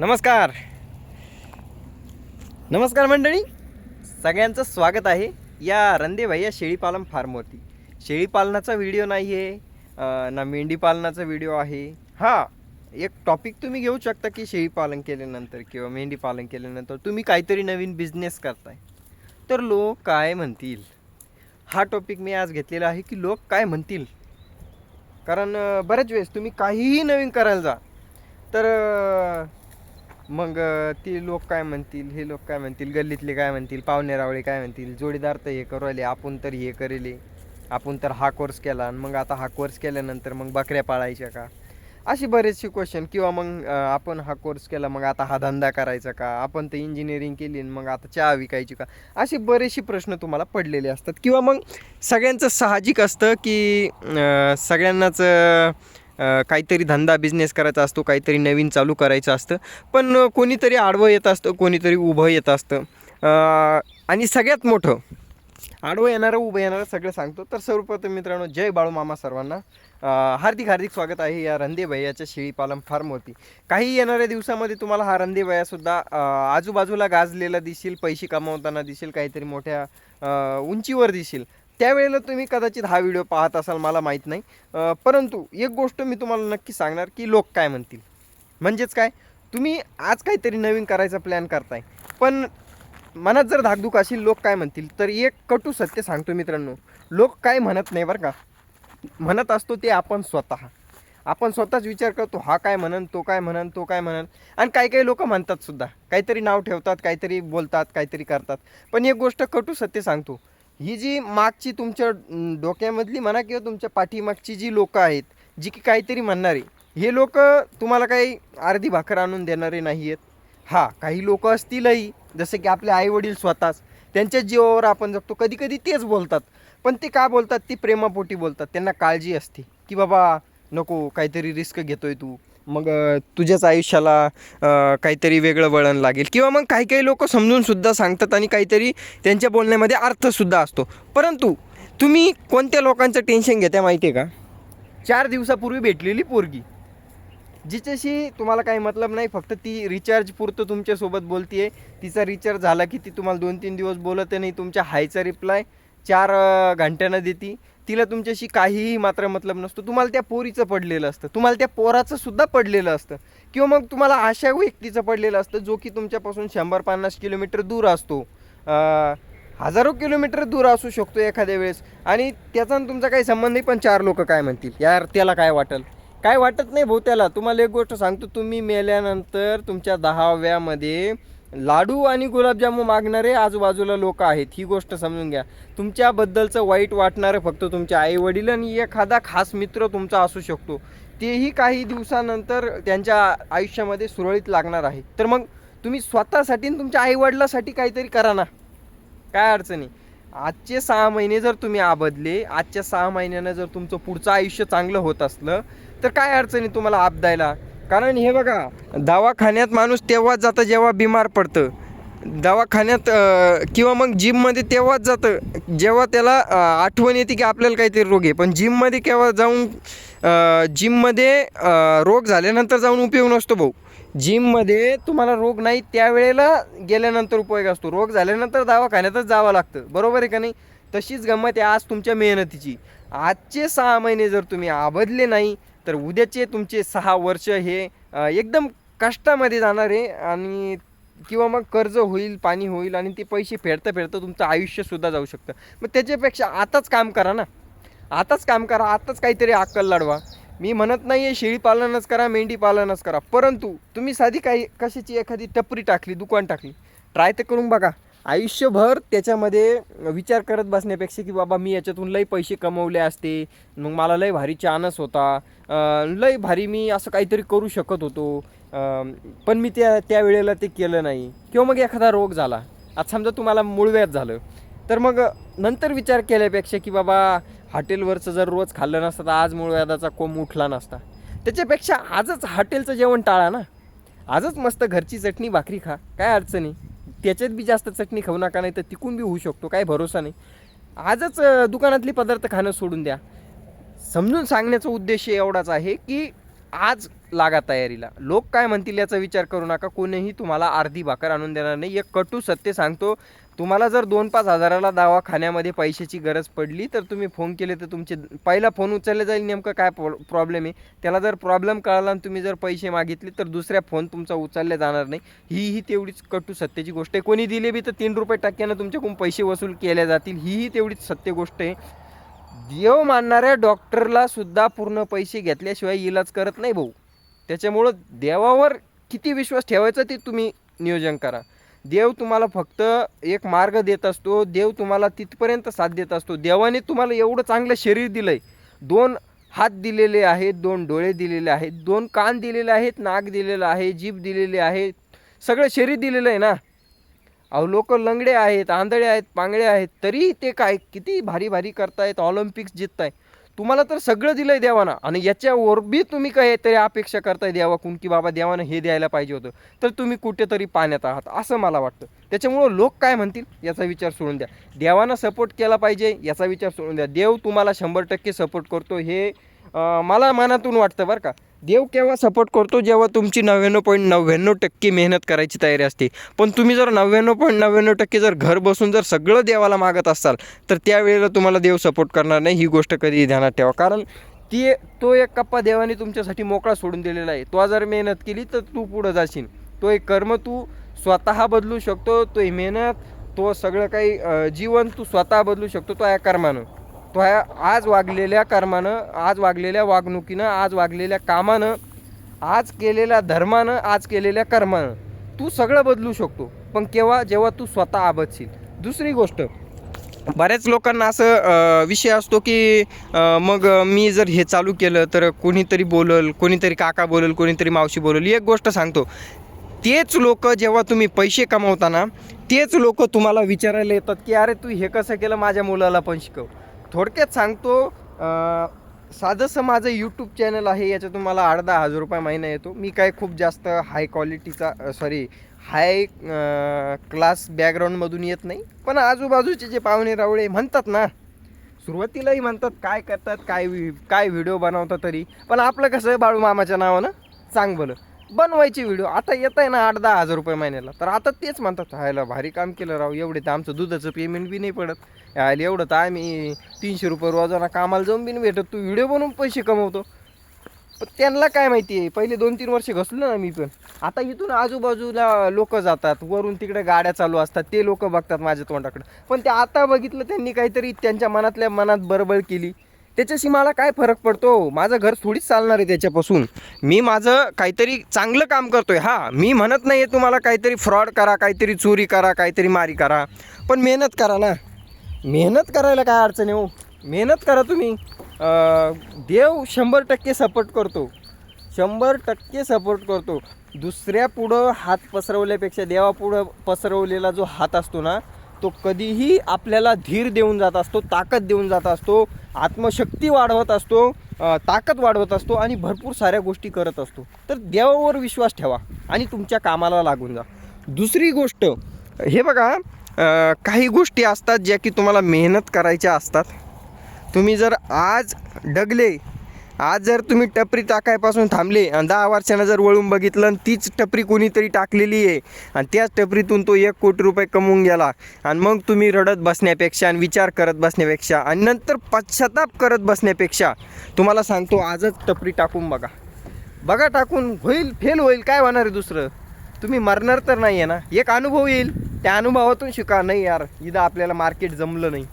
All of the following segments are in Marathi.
नमस्कार. नमस्कार मंडळी. सगळ्यांचं स्वागत आहे या रंदे भैया शेळीपालन फार्मवरती. शेळीपालनाचा व्हिडिओ नाही आहे ना मेंढी पालनाचा व्हिडिओ आहे. हां एक टॉपिक तुम्ही घेऊ शकता की शेळीपालन केल्यानंतर किंवा मेंढी पालन केल्यानंतर तुम्ही काहीतरी नवीन बिझनेस करताय. तर लोक काय म्हणतील? हा टॉपिक मी आज घेतलेला आहे की लोक काय म्हणतील? कारण बऱ्याच वेळेस तुम्ही काहीही नवीन करायला जा तर मग ती ते लोक काय म्हणतील हे लोक काय म्हणतील गल्लीतले काय म्हणतील पाहुणे रावळे काय म्हणतील जोडीदार तर हे करू आपण तर हे करेले आपण तर हा कोर्स केला आणि मग आता हा कोर्स केल्यानंतर मग बकऱ्या पाळायच्या का? अशी बरेचसे क्वेश्चन किंवा मग आपण हा कोर्स केला मग आता हा धंदा करायचा का? आपण तर इंजिनिअरिंग केली आणि मग आता चहा विकायची का? असे बरेचसे प्रश्न तुम्हाला पडलेले असतात. किंवा मग सगळ्यांचं साहजिक असतं की सगळ्यांनाच काहीतरी धंदा बिझनेस करायचा असतो काहीतरी नवीन चालू करायचं असतं. पण कोणीतरी आडवं येत असतं कोणीतरी उभं येत असतं. आणि सगळ्यात मोठं आडवं येणारं उभं येणारं सगळं सांगतो. तर सर्वप्रथम मित्रांनो जय बाळू मामा सर्वांना. हार्दिक हार्दिक स्वागत आहे या रंदे भैयाच्या शेळीपालन फार्मवरती. काही येणाऱ्या दिवसामध्ये तुम्हाला हा रंदे भैयासुद्धा आजूबाजूला गाजलेला दिसेल पैसे कमावताना दिसेल काहीतरी मोठ्या उंचीवर दिसेल. त्यावेळेला तुम्ही कदाचित हा व्हिडिओ पाहत असाल मला माहीत नाही. परंतु एक गोष्ट मी तुम्हाला नक्की सांगणार की लोक काय म्हणतील. म्हणजेच काय? तुम्ही आज काहीतरी नवीन करायचा प्लॅन करताय. पण मनात जर धाकधूक असेल लोक काय म्हणतील? तर एक कटू सत्य सांगतो मित्रांनो. लोक काय म्हणत नाही बरं का? म्हणत असतो ते आपण स्वतः. आपण स्वतःच विचार करतो हा काय म्हणन तो काय म्हणन तो काय म्हणन? आणि काही काही लोक म्हणतात सुद्धा. काहीतरी नाव ठेवतात काहीतरी बोलतात काहीतरी करतात. पण एक गोष्ट कटू सत्य सांगतो. ही जी मागची तुमच्या डोक्यामधली म्हणा किंवा तुमच्या पाठीमागची जी लोक आहेत जी की काहीतरी म्हणणारे हे लोक तुम्हाला काही अर्धी भाकर आणून देणारे नाही आहेत हा काही लोक असतीलही जसे की आपले आईवडील स्वतःच त्यांच्या जीवावर आपण जगतो कधी कधी तेच बोलतात. पण ते का बोलतात? ती प्रेमापोटी बोलतात. त्यांना काळजी असते. की बाबा नको काहीतरी रिस्क घेतोय तू. मग तुझ्याच आयुष्याला काहीतरी वेगळं वळण लागेल. किंवा मग काही काही लोक समजूनसुद्धा सांगतात आणि काहीतरी त्यांच्या बोलण्यामध्ये अर्थसुद्धा असतो. परंतु तुम्ही कोणत्या लोकांचं टेन्शन घेता माहिती आहे का? चार दिवसापूर्वी भेटलेली पोरगी. जिच्याशी तुम्हाला काही मतलब नाही फक्त ती रिचार्ज पुरतं तुमच्यासोबत बोलतीये. तिचा रिचार्ज झाला की ती तुम्हाला दोन तीन दिवस बोलत नाही तुमच्या हायचा रिप्लाय चार घंट्यानं देती. तिला तुमच्याशी काहीही मात्र मतलब नसतो. तुम्हाला त्या पोरीचं पडलेलं असतं. तुम्हाला त्या पोराचं सुद्धा पडलेलं असतं. किंवा मग तुम्हाला अशा व्यक्तीचं पडलेलं असतं जो की तुमच्यापासून शंभर पन्नास किलोमीटर दूर असतो. हजारो किलोमीटर दूर असू शकतो एखाद्या वेळेस. आणि त्याचा आणि तुमचा काही संबंध नाही पण चार लोक काय म्हणतील? यार त्याला काय वाटेल? काय वाटत नाही भाऊ त्याला. तुम्हाला एक गोष्ट सांगतो तुम्ही मेल्यानंतर तुमच्या दहाव्यामध्ये लाडू आणि गुलाबजामू मागणारे आजूबाजूला लोक आहेत. ही गोष्ट समजून घ्या. तुमच्याबद्दलचं वाईट वाटणारं फक्त तुमचे आई वडील आणि एखादा खास मित्र तुमचा असू शकतो. तेही काही दिवसानंतर त्यांच्या आयुष्यामध्ये सुरळीत लागणार आहे. तर मग तुम्ही स्वतःसाठी आणि तुमच्या आईवडिलासाठी काहीतरी करा ना. काय अडचणी आजचे सहा महिने जर तुम्ही आबदले आजच्या सहा महिन्यानं जर तुमचं पुढचं आयुष्य चांगलं होत असलं तर काय अडचणी तुम्हाला आपदायला कारण हे बघा दवाखान्यात माणूस तेव्हाच जातं जेव्हा बिमार पडतं. दवाखान्यात किंवा मग जिममध्ये तेव्हाच जातं जेव्हा त्याला आठवण येते की आपल्याला काहीतरी रोग आहे. पण जिममध्ये केव्हा जाऊन जिममध्ये रोग झाल्यानंतर जाऊन उपयोग नसतो भाऊ. जिममध्ये तुम्हाला रोग नाही त्यावेळेला गेल्यानंतर उपयोग असतो. रोग झाल्यानंतर दवाखान्यातच जावं लागतं. बरोबर आहे का नाही? तशीच गंमत आहे आज तुमच्या मेहनतीची. आजचे सहा महिने जर तुम्ही आबदले नाही तर उद्याचे तुमचे सहा वर्ष हे एकदम कष्टामध्ये जाणार आहे आणि किंवा मग कर्ज होईल पाणी होईल आणि ते पैसे फेडता फेडता तुमचं आयुष्यसुद्धा जाऊ शकतं. मग त्याच्यापेक्षा आताच काम करा ना. आताच काम करा आताच काहीतरी अक्कल लढवा मी म्हणत नाही आहे शेळी पालनच करा मेंढी पालनच करा. परंतु तुम्ही साधी काही कशाची एखादी टपरी टाकली दुकान टाकली ट्राय तर करून बघा. आयुष्यभर त्याच्यामध्ये विचार करत बसण्यापेक्षा की बाबा मी याच्यातून लई पैसे कमवले असते मग मला लई भारी चानस होता लई भारी मी असं काहीतरी करू शकत होतो पण मी त्या त्यावेळेला ते केलं नाही. किंवा मग एखादा रोग झाला. आता समजा तुम्हाला मूळव्याध झालं तर मग नंतर विचार केल्यापेक्षा की बाबा हॉटेलवरचं जर रोज खाल्लं नसतं तर आज मूळव्याधाचा कोंब उठला नसता. त्याच्यापेक्षा आजच हॉटेलचं जेवण टाळा ना. आजच मस्त घरची चटणी भाकरी खा. काय अडचणी त्याच्यात बी जास्त चटणी खाऊ नका नाही तर तिकून बी होऊ शकतो काही भरोसा नाही. आजच दुकानातले दुकानातली पदार्थ खाणं सोडून द्या. समजून सांगण्याचा उद्देश एवढाच आहे की आज लागा तयारीला. लोक काय म्हणतील याचा विचार करू नका कोणीही तुम्हाला अर्धी भाकर आणून देणार नाही. एक कटू सत्य सांगतो तुम्हाला जर दोन पाच हजाराला दवाखान्यामध्ये पैशाची गरज पडली तर तुम्ही फोन केले तर तुमचे पहिला फोन उचलले जाईल नेमकं काय प्रॉब्लेम आहे. त्याला जर प्रॉब्लेम कळाला आणि तुम्ही जर पैसे मागितले तर दुसऱ्या फोन तुमचा उचलला जाणार नाही. ही ही तेवढीच कटू सत्याची गोष्ट आहे. कोणी दिले बी तर तीन रुपये टक्क्यानं तुमच्याकडून पैसे वसूल केले जातील. ही ही तेवढीच सत्य गोष्ट आहे. देव मानणाऱ्या डॉक्टरला सुद्धा पूर्ण पैसे घेतल्याशिवाय इलाज करत नाही भाऊ. त्याच्यामुळं देवावर किती विश्वास ठेवायचा ते तुम्ही नियोजन करा. देव तुम्हाला फक्त एक मार्ग देत असतो देव तुम्हाला तिथपर्यंत साथ देत असतो. देवाने तुम्हाला एवढं चांगलं शरीर दिलं आहे दोन हात दिलेले आहेत दोन डोळे दिलेले आहेत दोन कान दिलेले आहेत नाक दिलेलं आहे जीभ दिलेली आहे. सगळं शरीर दिलेलं आहे ना? अहो लोक लंगडे आहेत आंधळे आहेत पांगळे आहेत तरी ते काय किती भारी भारी करतायत ऑलिम्पिक्स जितताय तुम्हाला तर सगळं दिलंय देवानं. आणि याच्यावर बी तुम्ही काय तरी अपेक्षा करताय देवाकून की बाबा देवानं हे द्यायला पाहिजे होतं. तर तुम्ही कुठेतरी पाण्यात आहात असं मला वाटतं. त्याच्यामुळं लोक काय म्हणतील याचा विचार सोडून द्या. देवानं सपोर्ट केला पाहिजे याचा विचार सोडून द्या. देव तुम्हाला शंभर टक्के सपोर्ट करतो हे मला मनातून वाटतं बरं का. देव केव्हा सपोर्ट करतो जेव्हा तुमची नव्याण्णव पॉईंट नव्याण्णव टक्के मेहनत करायची तयारी असते. पण तुम्ही जर नव्याण्णव पॉईंट नव्याण्णव टक्के जर घर बसून जर सगळं देवाला मागत असाल तर त्यावेळेला तुम्हाला देव सपोर्ट करणार नाही ही गोष्ट कधी ध्यानात ठेवा. कारण ती तो एक कप्पा देवाने तुमच्यासाठी मोकळा सोडून दिलेला आहे. तो जर मेहनत केली तर तू पुढं जाशील. तो एक कर्म तू स्वतः बदलू शकतो तो मेहनत तो सगळं काही जीवन तू स्वतः बदलू शकतो तो या कर्मानं तो ह्या आज वागलेल्या कर्मानं आज वागलेल्या वागणुकीनं आज वागलेल्या कामानं आज केलेल्या धर्मानं आज केलेल्या कर्मानं तू सगळं बदलू शकतो. पण केव्हा? जेव्हा तू स्वतः आबदशील. दुसरी गोष्ट बऱ्याच लोकांना असं विषय असतो की मग मी जर हे चालू केलं तर कोणीतरी बोलल कोणीतरी काका बोलल कोणीतरी मावशी बोलल एक गोष्ट सांगतो. तेच लोक जेव्हा तुम्ही पैसे कमवताना तेच लोक तुम्हाला विचारायला येतात की अरे तू हे कसं केलं? माझ्या मुलाला पण शिकव. थोडक्यात सांगतो साधंसं माझं यूट्यूब चॅनल आहे याच्यातून मला आठ दहा हजार रुपये महिना येतो. मी काय खूप जास्त हाय क्वालिटीचा सॉरी हाय क्लास बॅकग्राऊंडमधून येत नाही. पण आजूबाजूचे जे पाहुणे रावळे म्हणतात ना सुरुवातीलाही म्हणतात काय करतात काय काय व्हिडिओ बनवतात तरी. पण आपलं कसं आहे बाळू मामाच्या नावानं चांगलं बनवायचे व्हिडिओ आता येत आहे ना आठ दहा हजार रुपये महिन्याला. तर आता तेच म्हणतात हायला भारी काम केलं राव एवढे तर आमचं दुधाचं पेमेंट बी नाही पडत. यायला एवढं तर आम्ही तीनशे रुपये रोजाना कामाला जाऊन बी नाही भेटत. तू व्हिडिओ बनवून पैसे कमवतो. पण त्यांना काय माहिती आहे? पहिले दोन तीन वर्ष घसलो ना मी पण. आता इथून आजूबाजूला लोक जातात. वरून तिकडे गाड्या चालू असतात. ते लोक बघतात माझ्या तोंडाकडे. पण ते आता बघितलं त्यांनी काहीतरी त्यांच्या मनातल्या मनात बरबळ केली. त्याच्याशी मला काय फरक पडतो? माझं घर थोडीच चालणार आहे त्याच्यापासून. मी माझं काहीतरी चांगलं काम करतो आहे हां मी म्हणत नाही आहे तुम्हाला काहीतरी फ्रॉड करा काहीतरी चोरी करा काहीतरी मारी करा. पण मेहनत करा ना. मेहनत करायला काय अडचण आहे हो? मेहनत करा तुम्ही. देव शंभर टक्के सपोर्ट करतो. शंभर टक्के सपोर्ट करतो. दुसऱ्या पुढं हात पसरवल्यापेक्षा देवापुढं पसरवलेला जो हात असतो ना तो कधीही आपल्याला धीर देऊन जात असतो ताकद देऊन जात असतो आत्मशक्ती वाढवत असतो ताकद वाढवत असतो आणि भरपूर साऱ्या गोष्टी करत असतो. तर देवावर विश्वास ठेवा आणि तुमच्या कामाला लागून जा. दुसरी गोष्ट हे बघा काही गोष्टी असतात ज्या की तुम्हाला मेहनत करायच्या असतात. तुम्ही जर आज डगले आज जर तुम्ही टपरी टाकायपासून थांबले आणि दहा वर्षानं जर वळून बघितलं आणि तीच टपरी कोणीतरी टाकलेली आहे आणि त्याच टपरीतून तो एक कोटी रुपये कमवून गेला आणि मग तुम्ही रडत बसण्यापेक्षा आणि विचार करत बसण्यापेक्षा आणि नंतर पश्चाताप करत बसण्यापेक्षा तुम्हाला सांगतो आजच टपरी टाकून बघा. बघा टाकून होईल फेल होईल काय होणार आहे दुसरं? तुम्ही मरणार तर नाही आहे ना? एक अनुभव येईल त्या अनुभवातून शिका. नाही यार इथं आपल्याला मार्केट जमलं नाही.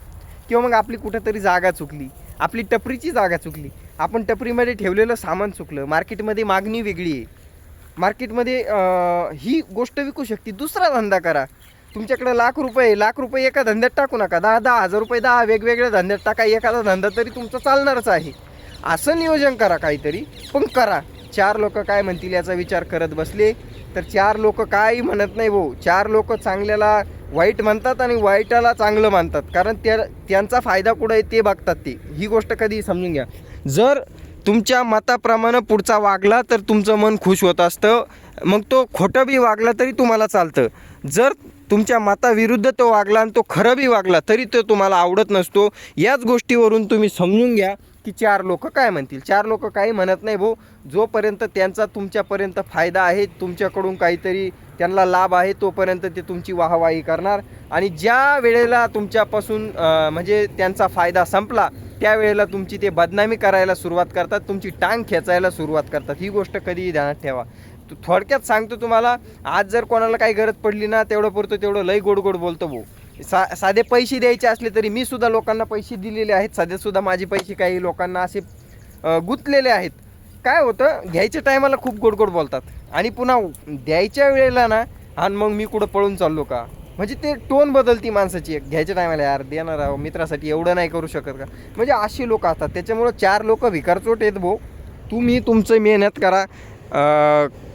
किंवा मग आपली कुठंतरी जागा चुकली. आपली टपरीची जागा चुकली. आपण टपरीमध्ये ठेवलेलं सामान चुकलं. मार्केटमध्ये मागणी वेगळी आहे. मार्केटमध्ये ही गोष्ट विकू शकते. दुसरा धंदा करा. तुमच्याकडे लाख रुपये लाख रुपये एका धंद्यात टाकू नका. दहा दहा हजार रुपये दहा वेगवेगळ्या धंद्यात टाका. एखादा धंदा तरी तुमचा चालणारच आहे. असं नियोजन करा काहीतरी. पण करा. चार लोक काय म्हणतील याचा विचार करत बसले. तर चार लोक काही म्हणत नाही भाऊ. चार लोक चांगल्याला वाईट म्हणतात आणि वाईटाला चांगलं मानतात. कारण त्या त्यांचा फायदा कुठं आहे ते बघतात ते. ही गोष्ट कधी समजून घ्या. जर तुमच्या मताप्रमाणे पुढचा वागला तर तुमचं मन खुश होत असतं. मग तो खोटं बी वागला तरी तुम्हाला चालतं. जर तुमच्या मताविरुद्ध तो वागला आणि तो खरं बी वागला तरी तो तुम्हाला आवडत नसतो. याच गोष्टीवरून तुम्ही समजून घ्या. की चार लोक काय म्हणतील? चार लोक काही म्हणत नाही भाऊ. जोपर्यंत त्यांचा तुमच्यापर्यंत फायदा आहे तुमच्याकडून काहीतरी त्यांना लाभ आहे तोपर्यंत ते तुमची वाहवाही करणार. आणि ज्या वेळेला तुमच्यापासून म्हणजे त्यांचा फायदा संपला त्यावेळेला तुमची ते बदनामी करायला सुरुवात करतात तुमची टांग खेचायला सुरुवात करतात. ही गोष्ट कधीही ध्यानात ठेवा. तू थोडक्यात सांगतो तुम्हाला आज जर कोणाला काही गरज पडली ना तेवढं पुरतं तेवढं लई गोड गोड बोलतो भाऊ. सा साधे पैसे द्यायचे असले तरी मी सुद्धा लोकांना पैसे दिलेले आहेत. सध्यासुद्धा माझे पैसे काही लोकांना असे गुंतलेले आहेत. काय होतं घ्यायच्या टायमाला खूप गोड गोड बोलतात. आणि पुन्हा द्यायच्या वेळेला ना आणि मग मी कुठं पळून चाललो का? म्हणजे ते टोन बदलती माणसाची एक. घ्यायच्या टायमाला यार देणार आहो मित्रासाठी एवढं नाही करू शकत का? म्हणजे अशी लोक असतात. त्याच्यामुळं चार लोक भिकारचोट आहेत भाऊ तुम्ही तुमचं मेहनत करा.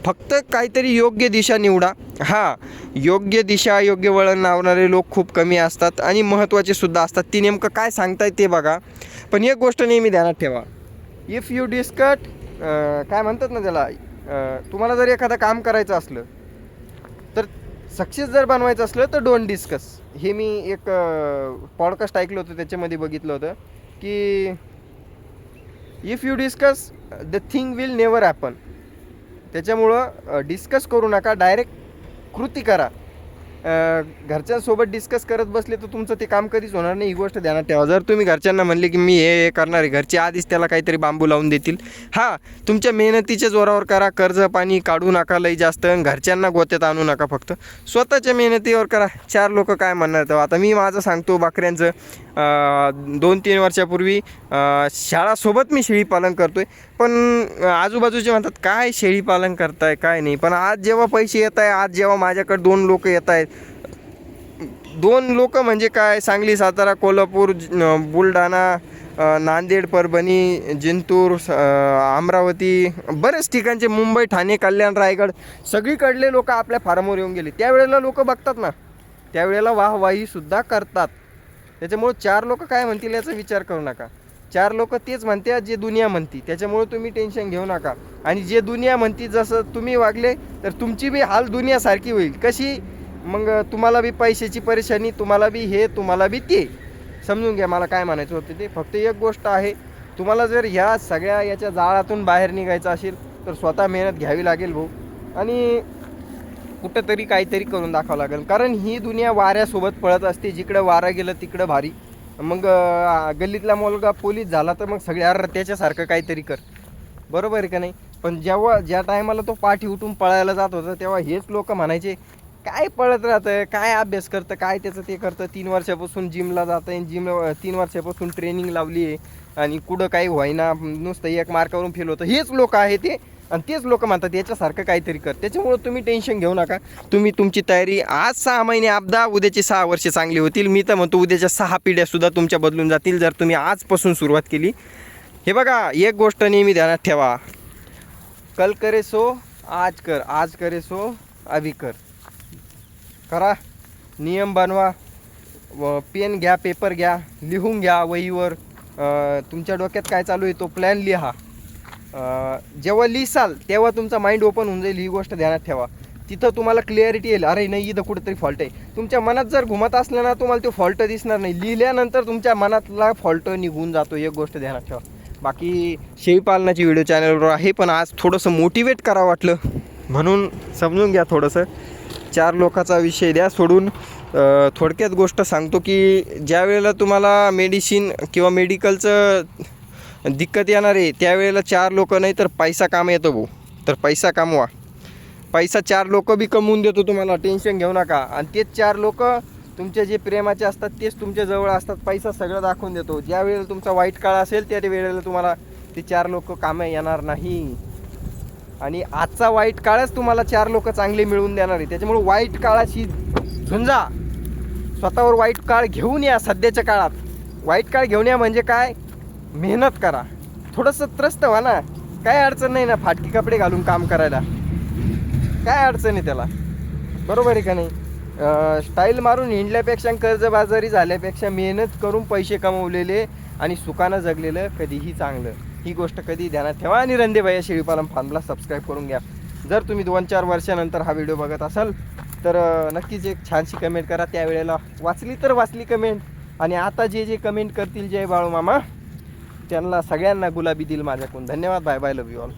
फक्त काहीतरी योग्य दिशा निवडा. हां योग्य दिशा योग्य वळण लावणारे लोक खूप कमी असतात आणि महत्त्वाचे सुद्धा असतात. ती नेमकं काय सांगताय ते बघा. पण एक गोष्ट नेहमी ध्यानात ठेवा. इफ यू डिस्कट काय म्हणतात ना त्याला तुम्हाला जर एखादं काम करायचं असलं तर सक्सेस जर बनवायचं असलं तर डोंट डिस्कस हे मी एक पॉडकास्ट ऐकलं होतं त्याच्यामध्ये बघितलं होतं की if you discuss the thing will never happen त्याच्यामुळं डिस्कस करू नका डायरेक्ट कृती करा. घरच्यांसोबत डिस्कस करत बसले तर तुमचं ते काम कधीच होणार नाही ही गोष्ट ध्यानात ठेवा. जर तुम्ही घरच्यांना म्हणले की मी हे हे करणार आहे घरचे आधीच त्याला काहीतरी बांबू लावून देतील. हां तुमच्या मेहनतीच्या जोरावर करा कर्ज पाणी काढू नका लई जास्त आणि घरच्यांना गोत्यात आणू नका फक्त. स्वतःच्या मेहनतीवर करा. चार लोक काय म्हणणार तेव्हा आता मी माझं सांगतो बकऱ्यांचं. दोन तीन वर्षापूर्वी शाळासोबत मी शेळीपालन करतो आहे पण आजूबाजूचे म्हणतात काय शेळीपालन करताय काय नाही. पण आज जेव्हा पैसे येत आहे आज जेव्हा माझ्याकडे दोन लोक येत आहेत दोन लोक म्हणजे काय? सांगली सातारा कोल्हापूर बुलढाणा नांदेड परभणी जिंतूर स- अमरावती बरेच ठिकाणचे मुंबई ठाणे कल्याण रायगड सगळीकडले लोक आपल्या फार्मवर येऊन गेले. त्यावेळेला लोक बघतात ना. त्यावेळेला वाहवाहीसुद्धा करतात. त्याच्यामुळं चार लोक काय म्हणतील याचा विचार करू नका. चार लोक तेच म्हणते जे दुनिया म्हणती. त्याच्यामुळे तुम्ही टेन्शन घेऊ नका. आणि जे दुनिया म्हणती जसं तुम्ही वागले तर तुमची बी हाल दुनियासारखी होईल. कशी? मग तुम्हाला बी पैशाची परेशानी तुम्हाला बी हे तुम्हाला बी ते. समजून घ्या मला काय म्हणायचं होतं ते. फक्त एक गोष्ट आहे तुम्हाला जर ह्या सगळ्या याच्या जाळातून बाहेर निघायचं असेल तर स्वतः मेहनत घ्यावी लागेल भाऊ. आणि कुठंतरी काहीतरी करून दाखवावं लागेल. कारण ही दुनिया वाऱ्यासोबत पळत असते. जिकडं वारा गेलं तिकडं भारी. मग गल्लीतला मुलगा पोलीस झाला तर मग सगळ्या अरे त्याच्यासारखं काहीतरी कर. बरोबर आहे का नाही? पण जेव्हा ज्या टायमाला तो पाठी उठून पळायला जात होता तेव्हा हेच लोक म्हणायचे काय पळत राहतं काय अभ्यास करतं काय त्याचं ते करतं. तीन वर्षापासून जिमला जातं आहे जिम तीन वर्षापासून ट्रेनिंग लावली आहे. आणि कुठं काही व्हायना नुसतं एक मार्कावरून फेल होतं. हेच लोक आहे ते. आणि तेच लोक म्हणतात याच्यासारखं काहीतरी कर. त्याच्यामुळं तुम्ही टेन्शन घेऊ नका. तुम्ही तुमची तयारी आज सहा महिने अपदा उद्याची सहा वर्षे चांगली होतील. मी तर म्हणतो उद्याच्या सहा पिढ्यासुद्धा तुमच्या बदलून जातील जर तुम्ही आजपासून सुरुवात केली. हे बघा एक गोष्ट नेहमी ध्यानात ठेवा. कल करे सो आज कर. आज करे सो अभी कर. करा. नियम बनवा. व पेन घ्या पेपर घ्या लिहून घ्या वहीवर. तुमच्या डोक्यात काय चालू आहे तो प्लॅन लिहा. जेव्हा लिहिसाल तेव्हा तुमचा माइंड ओपन होऊन जाईल ही गोष्ट ध्यानात ठेवा. तिथं तुम्हाला क्लिअरिटी येईल. अरे नाही इथं कुठेतरी फॉल्ट आहे. तुमच्या मनात जर घुमत असलं ना तुम्हाला तो फॉल्ट दिसणार नाही. लिहिल्यानंतर तुमच्या मनातला फॉल्ट निघून जातो. एक गोष्ट ध्यानात ठेवा. बाकी शेळीपालनाची व्हिडिओ चॅनलवर आहे पण आज थोडंसं मोटिवेट करावं वाटलं. म्हणून समजून घ्या थोडंसं. चार लोकाचा विषय द्या सोडून थोडक्यात गोष्ट सांगतो की ज्या वेळेला तुम्हाला मेडिसिन किंवा मेडिकलचं दिक्कत येणार आहे त्यावेळेला चार लोक नाही तर पैसा काम येतो भाऊ. तर पैसा कामवा. पैसा चार लोक बी कमवून देतो तुम्हाला टेन्शन घेऊ नका. आणि तेच चार लोक तुमचे जे प्रेमाचे असतात तेच तुमच्या जवळ असतात पैसा सगळं दाखवून देतो. ज्या वेळेला तुमचा वाईट काळ असेल त्या वेळेला तुम्हाला ते चार लोक कामं येणार नाही. आणि आजचा वाईट काळच तुम्हाला चार लोक चांगले मिळवून देणार आहे. त्याच्यामुळे वाईट काळाशी झुंजा. स्वतःवर वाईट काळ घेऊन या सध्याच्या काळात. वाईट काळ घेऊन या म्हणजे काय? मेहनत करा. थोडंसं त्रस्त व्हा ना. काय अडचण नाही ना फाटकी कपडे घालून काम करायला. काय अडचण आहे त्याला? बरोबर आहे का नाही? स्टाईल मारून हिंडल्यापेक्षा कर्जबाजारी झाल्यापेक्षा मेहनत करून पैसे कमवलेले आणि सुखानं जगलेलं कधीही चांगलं. ही गोष्ट कधी ध्यानात ठेवा आणि रंदेबाई या शेळीपालन फार्मला सबस्क्राईब करून घ्या. जर तुम्ही दोन चार वर्षानंतर हा व्हिडिओ बघत असाल तर नक्कीच एक छानशी कमेंट करा. त्यावेळेला वाचली तर वाचली कमेंट आणि आता जे जे कमेंट करतील जय बाळू मामा त्यांना सगळ्यांना गुलाबी दिल माझ्याकडून. धन्यवाद. Bye bye love you all